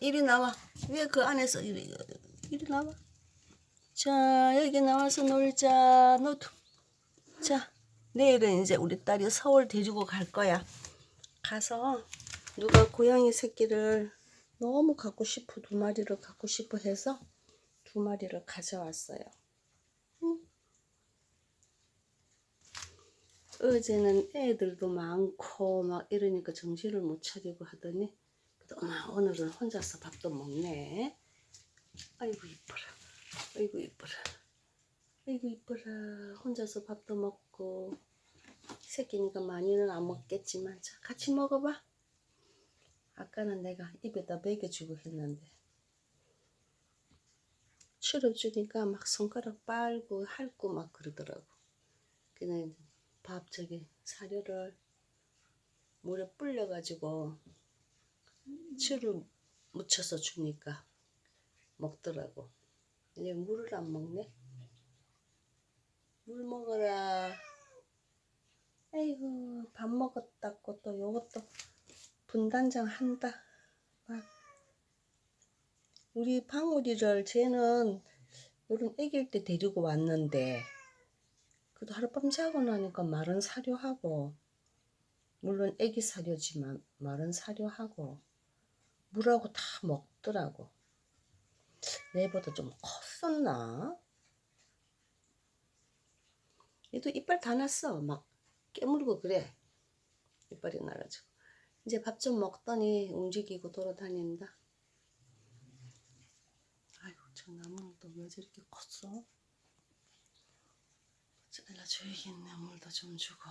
이리 나와. 왜 그 안에서 이리, 이리 나와. 자, 여기 나와서 놀자. 너도. 자, 내일은 이제 우리 딸이 서울 데리고 갈 거야. 가서 누가 고양이 새끼를 너무 갖고 싶어 두 마리를 갖고 싶어 해서 두 마리를 가져왔어요. 응. 어제는 애들도 많고 막 이러니까 정신을 못 차리고 하더니 엄마 오늘은 혼자서 밥도 먹네. 아이고 이뻐라. 아이고 이뻐라. 아이고 이뻐라. 혼자서 밥도 먹고 새끼니까 많이는 안 먹겠지만 자 같이 먹어봐. 아까는 내가 입에다 먹여주고 했는데 추럽 주니까 막 손가락 빨고 핥고 막 그러더라고. 그냥 밥 저기 사료를 물에 불려가지고 추를 묻혀서 주니까 먹더라고. 이제 물을 안 먹네. 물 먹어라. 아이고 밥 먹었다고 또 요것도 분단장 한다. 막 우리 방울이를 쟤는 요런 애기일 때 데리고 왔는데 그래도 하룻밤 자고 나니까 마른 사료하고 물론 애기 사료지만 마른 사료하고 물하고 다 먹더라고. 내보다 좀 컸었나? 얘도 이빨 다 났어. 막 깨물고 그래. 이빨이 나가지고. 이제 밥 좀 먹더니 움직이고 돌아다닌다. 아이고, 저 나무는 또왜 저렇게 컸어? 잘라줘야겠네. 물도 좀 주고.